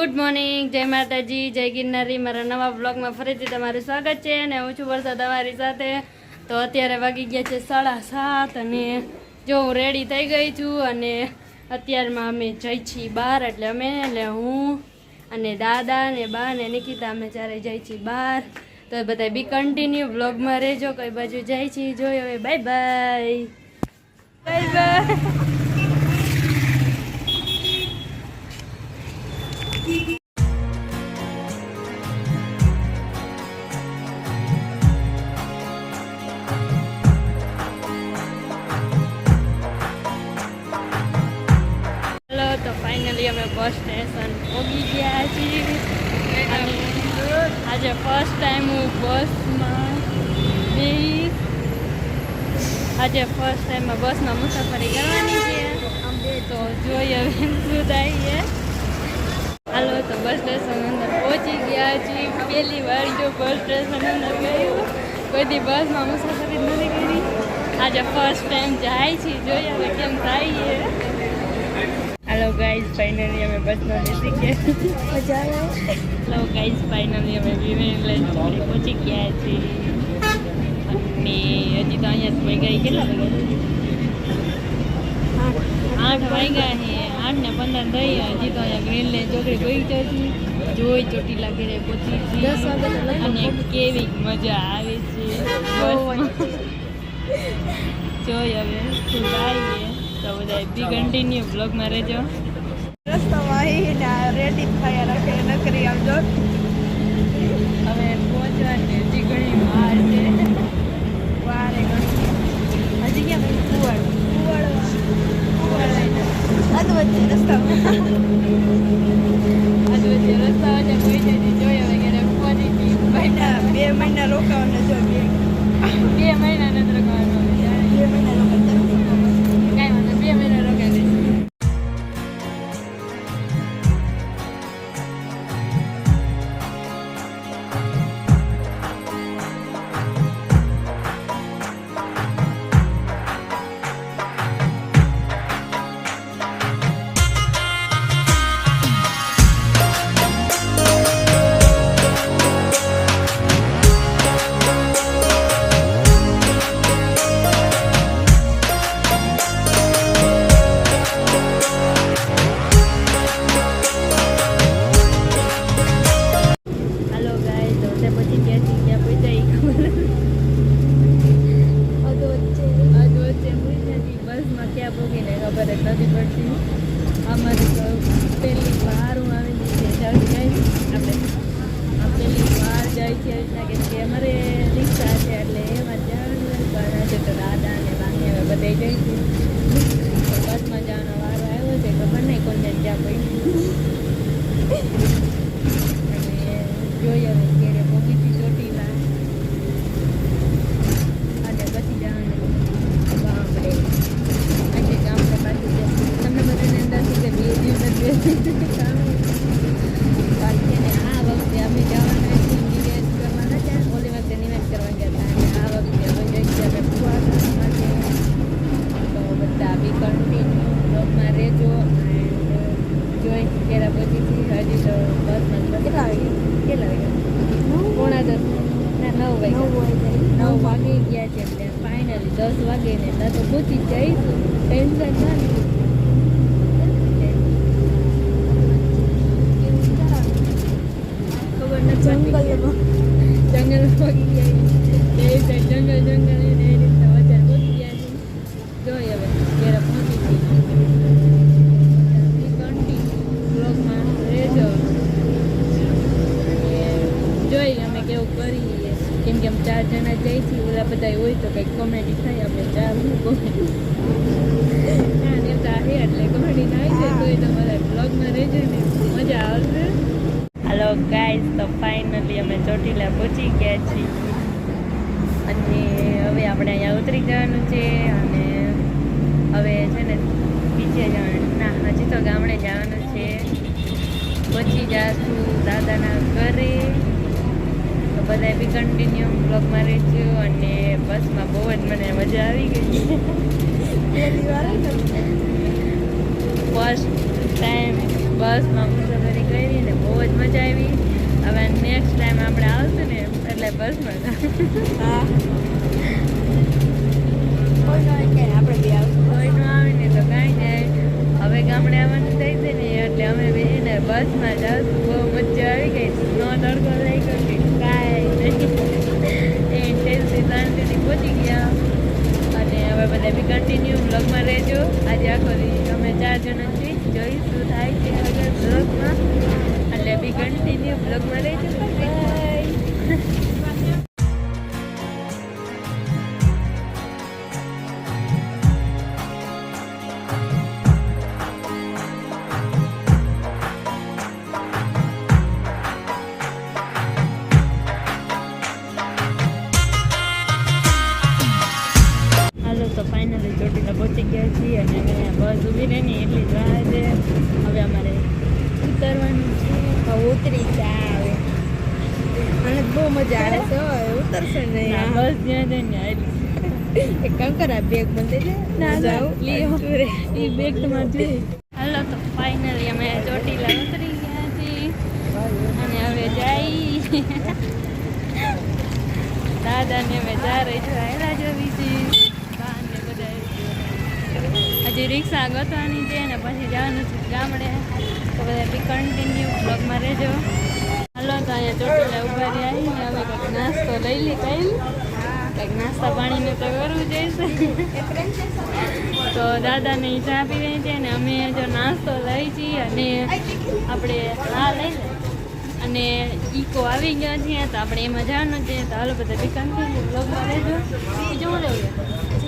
Good morning જય માતાજી, જય ગિરનારી. મારા નવા બ્લોગમાં ફરીથી તમારું સ્વાગત છે અને હું છું વરસાદ તમારી સાથે. તો અત્યારે વાગી ગયા છે સાડા સાત અને જો હું રેડી થઈ ગઈ છું અને અત્યારમાં અમે જઈ છીએ બહાર, એટલે અમે, એટલે હું અને દાદા ને બા ને નિકિતા અમે જ્યારે જઈ છીએ બહાર. તો બધા બી કન્ટિન્યુ બ્લોગમાં રહેજો, કઈ બાજુ જાય છીએ. હવે બાય બાય બાય બાય તો ફાઇનલી અમે બસ સ્ટેશન પહોંચી ગયા છીએ. અને આજે ફર્સ્ટ ટાઈમ હું બસમાં બેહીશ. આજે ફર્સ્ટ ટાઈમ બસમાં મુસાફરી કરવાની છે. તો જોઈએ શું થાય છે. હાલો તો બસ સ્ટેશન અંદર પહોંચી ગયા છીએ. પહેલી વાર જો બસ સ્ટેશન અંદર ગયું કોઈ બસમાં મુસાફરી નથી કરી. આજે ફર્સ્ટ ટાઈમ જાય છે જોઈએ હવે કેમ થાય હાલો ગાઈઝ ફાઇનલી અમે બસમાં બેસી ગયા. મજા આવે? હેલો ગાઈઝ ફાઇનલી અમે વિવેન પહોંચી ગયા છીએ. અને હજી તો અહીંયા સમય ગઈ કેટલા વાગ્યા આઠ વાગ્યા છે આઠ ને પંદર થઈ હજી તો અહીંયા ગ્રીન લેન ચોકડી ગઈ જતી જોઈ ચોટીલા લાગે પહોંચી. દસ વાગે અને કેવી મજા આવે છે. જોઈ હવે શું થાય તો બધા બી કન્ટિન્યુ બ્લોગમાં રહેજો. રસ્તામાં રેડી થયા રાખે નકરી આમ જો. હવે પહોંચવાની. Ну, интересно. બસમાં જવાનો વારો આવ્યો છે ખબર નહીં કોને જ્યાં પડી જોઈએ હવે ક્યારે પહોંચી હતી ચોટીલા અને પછી જવાનું ગામડે આજે ગામડે પાછું છે તમને બધાને અંદાજ છે કે બે દિવસ જ બેસી ગામડે બાકી છે ને આ વખતે અમે જવાના છીએ નિવેદ કરવાના છે ઓલી વખતે નિવેદ કરવા ગયા હતા અને આ વખતે હવે જઈએ આપણે ફુવા કરવા માટે તો બધા બી કન્ટિન્યુ બ્લોગમાં રહેજો એન્ડ જોઈ ક્યારે પહોંચી છીએ હજી તો બસમાં જ કેટલા વાગે? કેટલા વાગ્યા પોણા દસ ના નવ નવ વાગ્યા હોય નવ વાગે ગયા છે એટલે ફાઇનલી દસ વાગે ને ત્યાં તો પહોંચી જ જઈશું ટેન્શન ના લે. જંગલમાં જંગલ પહોંચી ગયા છે. એ સાઈડ જંગલ જંગલ છે ને એ રીતના વચ્ચે પહોંચી ગયા છે જોઈએ હવે ક્યારે પહોંચી કરીએ કેમ કે અમે ચાર જણા જઈ છીએ ઓલા બધા હોય તો કંઈક કોમેડી થાય આપણે ચાર કોમેડી એટલે કોમેડી થાય છે તો એ તમારા બ્લોગમાં રહેજો ને મજા આવશે ગાઈઝ તો ફાઇનલી અમે ચોટીલા પહોંચી ગયા છીએ. અને હવે આપણે અહીંયા ઉતરી જવાનું છે અને હવે છે ને બીજે જવાનું ના હજી તો ગામડે જવાનું છે. પહોંચી જાશું દાદાના ઘરે. તો બધા બી કન્ટિન્યુ બ્લોગમાં રહેજો અને બસમાં બહુ જ મને મજા આવી ગઈ. ફર્સ્ટ ટાઈમ બસમાં કરી ને બહુ જ મજા આવી. હવે નેક્સ્ટ ટાઈમ આપણે આવશું ને એટલે બસમાં મજા ન આપણે બી આવશું. કોઈનું આવે ને તો કાંઈ નહીં. હવે ગામડે આવવાનું થઈ છે ને એટલે અમે બેને બસમાં જાઉં બહુ મજા આવી ગઈ. નો તડકો થઈ ગયો કાંઈ નહીં. એ ટેન્શન શાંતિથી પહોંચી ગયા. હવે બધા બી કન્ટિન્યુ બ્લોગમાં રહેજો. આજે આખો અમે ચાર જણા છીએ. જોઈ થાય છે આગળ બ્લોગમાં એટલે બી કન્ટિન્યુ બ્લોગમાં રહેજો. બાય ફાઇનલી ચોટીલા પહોંચી ગયા છીએ અને અમે બસ ઊભી રહી ને એટલી જ રાહ છે. હવે અમારે ઉતરવાનું છે. ઉતરી જા આવે અને બહુ મજા આવે છે. ઉતરશે ને બસ જ્યાં જાય ને આટલી એક કામ કર આ બેગ બંધ દે ના બેગ તમારે જોઈએ. હાલો તો ફાઇનલી અમે ચોટીલા ઉતરી ગયા છીએ. અને હવે જાય. દાદાને અમે જા રહી છે જોવી છીએ હજી રિક્ષા ગોતવાની છે ને પછી જવાનું છે ગામડે. તો બધા બી કન્ટિન્યુ બ્લોગમાં રહેજો. હાલો, તો અહીંયા ચોટીલા ઊભા રહ્યા ને હવે કંઈક નાસ્તો લઈ લઈ કઈ કંઈક નાસ્તા પાણીનું તો કરવું જઈશ તો દાદાને ચા પી રહી છે ને અમે જો નાસ્તો લઈ છીએ અને આપણે હા લઈ અને ઈકો આવી ગયા છીએ તો આપણે એમાં જવાનું છે. તો હાલો, બધા બી કન્ટિન્યુ બ્લોગમાં રહેજો. શું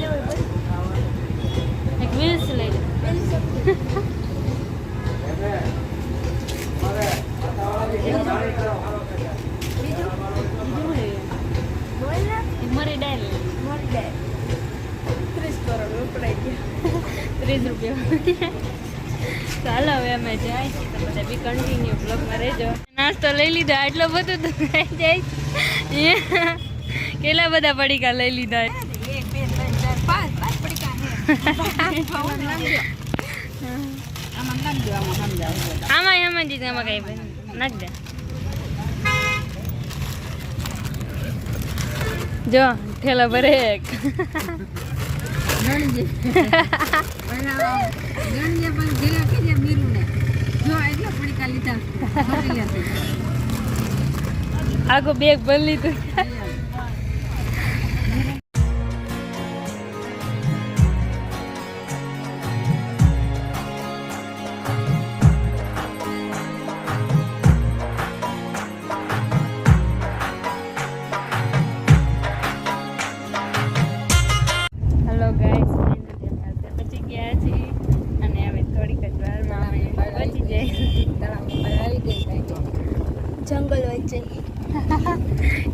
લેવું લઈ. ત્રીસ રૂપિયા ચાલો હવે અમે જાય છીએ તો બધા બી કન્ટિન્યુ બ્લોગમાં રહેજો. નાસ્તો લઈ લીધો આટલો બધો જાય. કેટલા બધા પડીકા લઈ લીધા એક બે ત્રણ ચાર પાંચ પાંચ પડીકા આમાં એમાં જ આમાં કઈ નાખ દે જો ઠેલા લીધા આખું બેગ ભરી લીધું.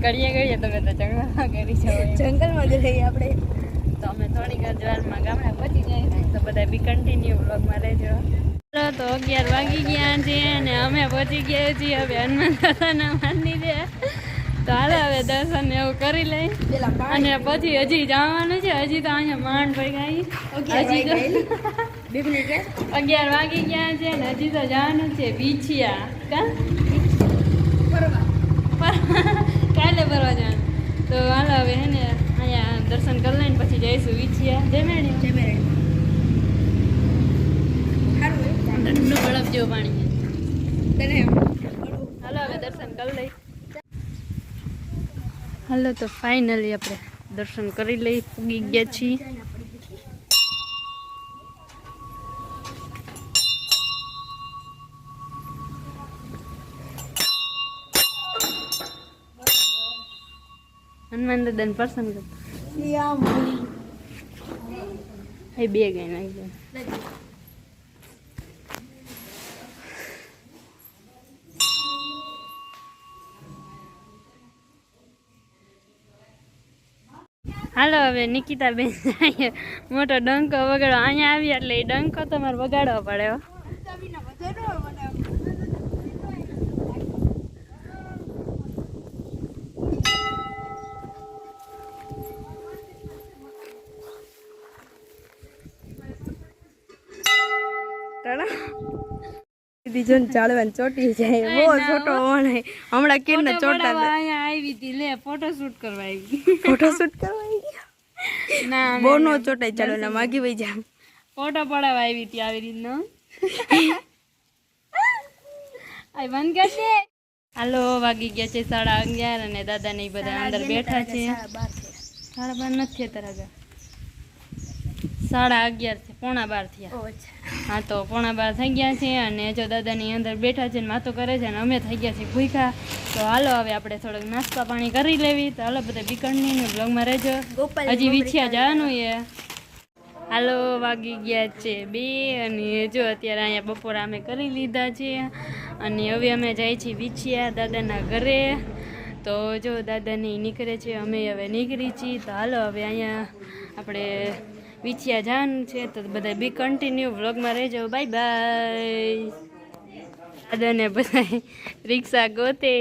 કરીએ કરીએ તમે તો જંગલમાં કરી જાઓ જંગલમાં જ રહીએ આપણે. તો અમે થોડીક જ વારમાં ગામડે પહોંચી જાય તો બધા બી કન્ટિન્યુ બ્લોગમાં રહેજો. તો અગિયાર વાગી ગયા છે અને અમે પહોંચી ગયા છીએ. હવે હનુમાન દાદાના મંદિરે તો હાલ હવે દર્શન એવું કરી લઈ. અને પછી હજી જવાનું છે. હજી તો અહીંયા માંડ ભાઈ હજી તો અગિયાર વાગી ગયા છે ને હજી તો જવાનું છે બીછિયા. કા? ફરવા કાલે ફરવા જવાનું. તો હાલો હવે હે ને અહીંયા દર્શન કરી લઈને પછી જઈશું વીછિયા. જય મેળી જય જેવું પાણી હાલો હવે દર્શન કરી લઈ હાલો તો ફાઇનલી આપણે દર્શન કરી લઈ પૂગી ગયા છીએ. દાદાને પસંદ કર એ બે ગઈ નાખી હાલો હવે નિકિતા બેન મોટો ડંકો વગાડો અહીંયા આવી એટલે એ ડંકો તમારે વગાડવો પડે હો દીદી ચોટી જાય. બહુ છોટો વણાય હમણાં કેને ફોટો ચોટા અહીંયા આવી હતી. લે ફોટો શૂટ કરવા આવી ફોટો શૂટ કરવા આવી ના બહુ નો ચોટાઈ ચાલો ને માગી વઈ જા ફોટો પડાવવા આવી હતી આવી રીતનો. આઈ બંધ કર હાલો વાગી ગયા છે સાડા અગિયાર અને દાદા ને બધા અંદર બેઠા છે. સાડા બાર નથી સાડા અગિયાર છે પોણા બાર થયા. હા તો પોણા બાર થઈ ગયા છે અને જો દાદાની અંદર બેઠા છે ને વાતો કરે છે અને અમે થઈ ગયા છીએ ભૂખા તો હાલો હવે આપણે થોડોક નાસ્તા પાણી કરી લેવી. તો હાલો બધા બીકણની બ્લોગમાં રહેજો. હજી વિછ્યા જવાનું એ હાલો વાગી ગયા છે બે અને જો અત્યારે અહીંયા બપોરા અમે કરી લીધા છે અને હવે અમે જાય છીએ વિછ્યા દાદાના ઘરે. તો જો દાદાની નીકળે છે અમે હવે નીકળી છીએ. તો હાલો હવે અહીંયા આપણે વિછ્યા જવાનું છે તો બધા બી કન્ટિન્યુ વ્લોગમાં રહેજો. બાય બાય દાદાને બધા રિક્ષા ગોતે.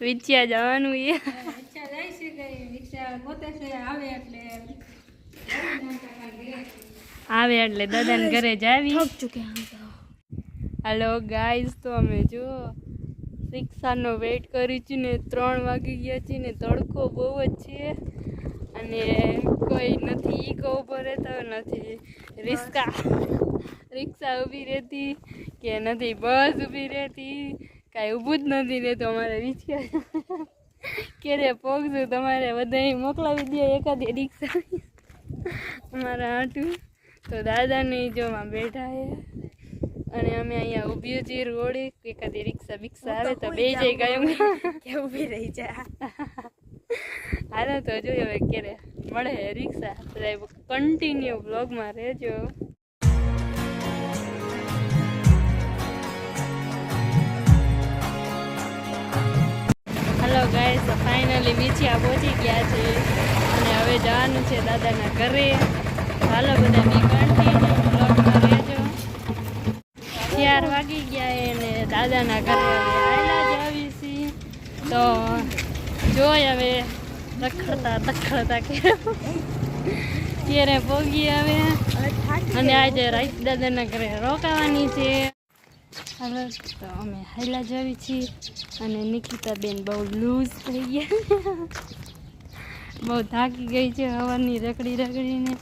વિછ્યા જવાનું એ આવે એટલે દાદાને ઘરે જાવી હાલો ગાઈઝ તો. અમે જો રિક્ષાનો વેઇટ કરી છે ને ત્રણ વાગી ગયા છીએ ને તડકો બહુ જ છે. અને કોઈ નથી ઈકો ઊભો રહેતો નથી. રિક્ષા રિક્ષા ઊભી રહેતી કે નથી બસ ઊભી રહેતી કાંઈ ઊભું જ નથી રહેતું અમારે રિક્ષા. ક્યારે પહોંચશું તમારે બધા મોકલાવી દે એકાદી રિક્ષા. અમારા હાટું તો દાદાને જોમાં બેઠા છે અને અમે અહીંયા ઊભી છીએ રોડે એકાદી રિક્ષા બિક્ષા આવે તો બે જઈ ગયું કે ઊભી રહી જા. હાલો તો જોઈએ હવે ક્યારે મળે રિક્ષા? કન્ટિન્યુ બ્લોગમાં રહેજો. હલો ગાઈસ ફાઇનલી વીછિયા પહોંચી ગયા છે. અને હવે જવાનું છે દાદાના ઘરે. હાલો બધા કન્ટિન્યુ બ્લોગમાં રહેજો. ચાર વાગી ગયા એને દાદાના ઘરે આવી છીએ તો જોઈ હવે. રખડતા રખડતા કે. ત્યારે પોગી આવે. અને આજે રાઈસ દાદાના ઘરે રોકાવાની છે. હવે તો અમે હાઈલા જવી છીએ. અને નિકિતાબેન બહુ લૂઝ થઈ ગયા. બહુ થાકી ગઈ છે હવાની રખડી રખડીને.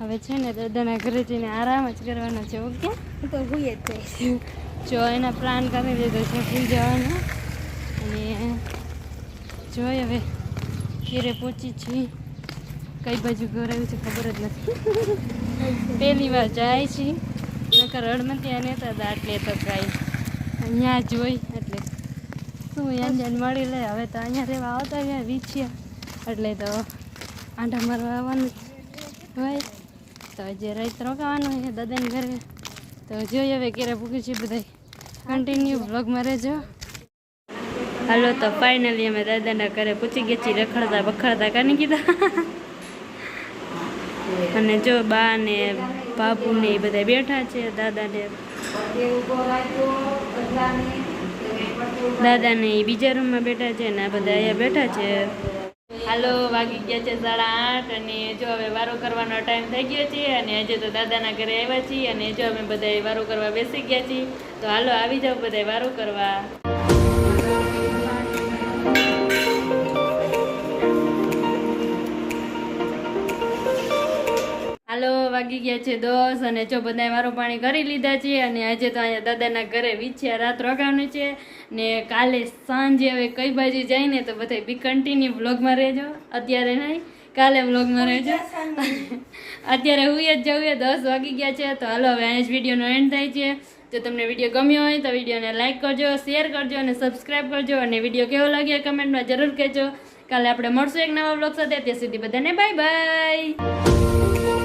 હવે છે ને દાદાના ઘરે જઈને આરામ જ કરવાનો છે ઓકે? તો હુઈ જ જઈશ. જો એના પ્લાન કરી દીધો છે સુઈ જવાનો. અને જોઈ હવે. ઘેરે પહોંચી છીએ. કઈ બાજુ ઘર આવ્યું છે ખબર જ નથી. પહેલી વાર જાય છે. નકર રડમતિયા અને હતા એટલે તો કાંઈ. અહીંયા જોઈ એટલે. શું અહીંયા મળી લે? હવે તો અહીંયા રહેવા આવતા ગયા વીછ્યા. એટલે તો આંટા મારવા આવવાનું હોય. તો જે રાત રોકાવાનું હોય દાદાની ઘરે. તો જોઈએ હવે ક્યારે પૂછ્યું છે બધા કન્ટિન્યુ બ્લોગમાં રહેજો. હાલો તો ફાઇનલી અમે દાદાના ઘરે પૂછી છીએ રખડતા બખડતા કાની કીધા? અને જો બા ને બાપુ ને એ બધા બેઠા છે, દાદાને દાદાને એ બીજા રૂમમાં બેઠા છે ને આ બધા અહીંયા બેઠા છે. હાલો, વાગી ગયા છે સાડા આઠ અને જો હવે વારો કરવાનો ટાઈમ થઈ ગયો છે અને આજે તો દાદાના ઘરે આવ્યા છીએ અને જો અમે બધા વારો કરવા બેસી ગયા છીએ, તો હાલો આવી જાઓ બધા વારો કરવા. હાલો વાગી ગયા છે દોસ અને જો બધાએ મારું પાણી કરી લીધા છે અને આજે તો અહીંયા દાદાના ઘરે વિછ્યા રાત રોકાવાનું છે ને કાલે સાંજે હવે કઈ બાજુ જાય ને તો બધા બી કન્ટિન્યુ બ્લોગમાં રહેજો. અત્યારે નહીં કાલે બ્લોગમાં રહેજો. અત્યારે હું જ જવું દસ વાગી ગયા છે તો હાલો હવે અહીંયા જ વિડીયોનો એન્ડ થાય છે. જો તમને વીડિયો ગમ્યો હોય તો વિડીયોને લાઇક કરજો શેર કરજો અને સબસ્ક્રાઈબ કરજો અને વીડિયો કેવો લાગ્યો કમેન્ટમાં જરૂર કહેજો. કાલે આપણે મળશું એક નવા બ્લોગ સાથે ત્યાં સુધી બધાને બાય બાય